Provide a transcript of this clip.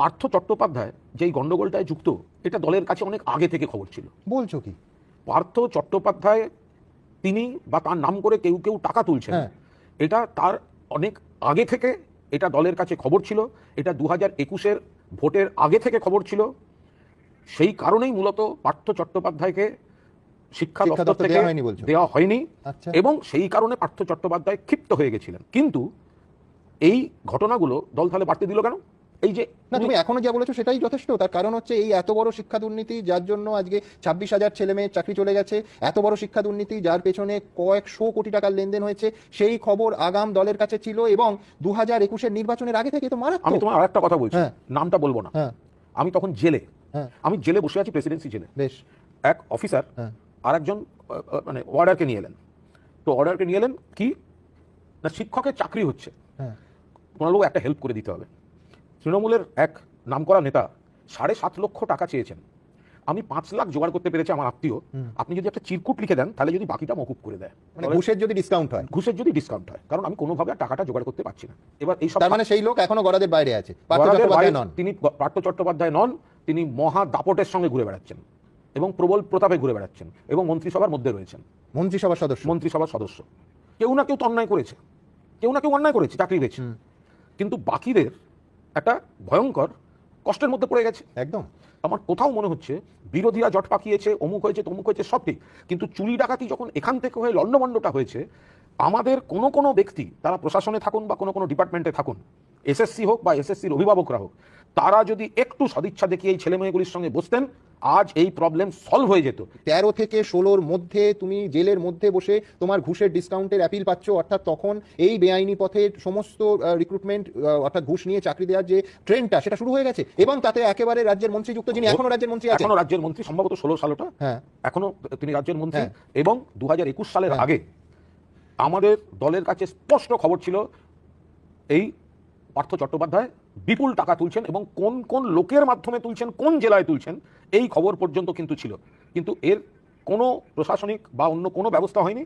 পার্থ চট্টোপাধ্যায় যেই গন্ডগোলটায় যুক্ত এটা দলের কাছে অনেক আগে থেকে খবর ছিল। বলছো কি? পার্থ চট্টোপাধ্যায় তিনি বা তার নাম করে কেউ কেউ টাকা তুলছেন। হ্যাঁ। এটা তার অনেক আগে থেকে এটা দলের কাছে খবর ছিল। এটা দু হাজার একুশের ভোটের আগে থেকে খবর ছিল। সেই কারণেই মূলত পার্থ চট্টোপাধ্যায়কে শিক্ষা দপ্তর থেকে দেওয়া হয়নি দেওয়া হয়নি আচ্ছা। এবং সেই কারণে পার্থ চট্টোপাধ্যায় ক্ষিপ্ত হয়ে গেছিলেন। কিন্তু এই ঘটনাগুলো দল তাহলে বাড়তে দিল কেন? এই যে না তুমি এখনও যা বলেছ সেটাই যথেষ্ট। তার কারণ হচ্ছে এই এত বড় শিক্ষা দুর্নীতি যার জন্য আজকে ছাব্বিশ হাজার ছেলে মেয়ের চাকরি চলে গেছে এত বড় শিক্ষা দুর্নীতি যার পেছনে কয়েকশো কোটি টাকার লেনদেন হয়েছে সেই খবর আগাম দলের কাছে ছিল এবং দু হাজার একুশের নির্বাচনের আগে থেকে তো আমি মারাত্মক তোমার আরেকটা কথা বলছি হ্যাঁ। নামটা বলব না। হ্যাঁ। আমি তখন জেলে হ্যাঁ। আমি জেলে বসে আছি প্রেসিডেন্সি জেলে। বেশ। এক অফিসার আর একজন মানে অর্ডারকে নিয়ে এলেন। তো অর্ডারকে নিয়ে এলেন কি? না শিক্ষকের চাকরি হচ্ছে। হ্যাঁ। কোনাবাবু একটা হেল্প করে দিতে হবে। তৃণমূলের এক নামকরা নেতা সাড়ে সাত লক্ষ টাকা চেয়েছেন। আমি পাঁচ লাখ জোগাড় করতে পেরেছি আমার আত্মীয়। আপনি যদি একটা চিরকুট লিখে দেন তাহলে যদি বাকিটা মকুব করে দেয়। মানে ঘুষের যদি ডিসকাউন্ট হয়। ঘুষের যদি ডিসকাউন্ট হয়। কারণ আমি কোনোভাবে টাকাটা জোগাড় করতে পারছি না। এবার এই সব মানে সেই লোক এখনও গড়াদের বাইরে আছে। চট্টোপাধ্যায় নন। তিনি পার্থ চট্টোপাধ্যায় নন তিনি মহা দাপটের সঙ্গে ঘুরে বেড়াচ্ছেন এবং প্রবল প্রতাপে ঘুরে বেড়াচ্ছেন এবং মন্ত্রিসভার মধ্যে রয়েছেন। মন্ত্রিসভার সদস্য। মন্ত্রিসভার সদস্য। কেউ না কেউ তো অন্যায় করেছে। কেউ না কেউ অন্যায় করেছে চাকরি পেয়েছে। কিন্তু বাকিদের একটা ভয়ঙ্কর কষ্টের মধ্যে পড়ে গেছে। একদম। আমার কোথাও মনে হচ্ছে বিরোধীরা জট পাকিয়েছে অমুক হয়েছে তমুক হয়েছে সব ঠিক। কিন্তু চুরি ডাকাতি যখন এখান থেকে হয়ে লণ্ডমণ্ডটা হয়েছে আমাদের কোনো কোনো ব্যক্তি তারা প্রশাসনে থাকুন বা কোনো কোনো ডিপার্টমেন্টে থাকুন এসএসসি হোক বা এসএসসির অভিভাবকরা হোক তারা যদি একটু সদিচ্ছা দেখিয়ে এই ছেলে মেয়েগুলির সঙ্গে বসতেন আজ এই প্রবলেম সলভ হয়ে যেত। তেরো থেকে ষোলোর মধ্যে তুমি জেলের মধ্যে বসে তোমার ঘুষের ডিসকাউন্টের অ্যাপিল পাচ্ছ অর্থাৎ তখন এই বেআইনি পথে সমস্ত রিক্রুটমেন্ট অর্থাৎ ঘুষ নিয়ে চাকরি দেওয়ার যে ট্রেন্ডটা সেটা শুরু হয়ে গেছে। এবং তাতে একেবারে রাজ্যের মন্ত্রী যুক্ত যিনি এখনও রাজ্যের মন্ত্রী আছেন। এখনও রাজ্যের মন্ত্রী সম্ভবত ষোলো সালটা। হ্যাঁ। এখনও তিনি রাজ্যের মন্ত্রী। হ্যাঁ। এবং দু হাজার একুশ সালের হ্যাঁ। আগে আমাদের দলের কাছে স্পষ্ট খবর ছিল এই পার্থ চট্টোপাধ্যায় বিপুল টাকা তুলছেন এবং কোন কোন লোকের মাধ্যমে তুলছেন, কোন জেলায় তুলছেন, এই খবর পর্যন্ত কিন্তু ছিল। কিন্তু এর কোনো প্রশাসনিক বা অন্য কোনো ব্যবস্থা হয়নি।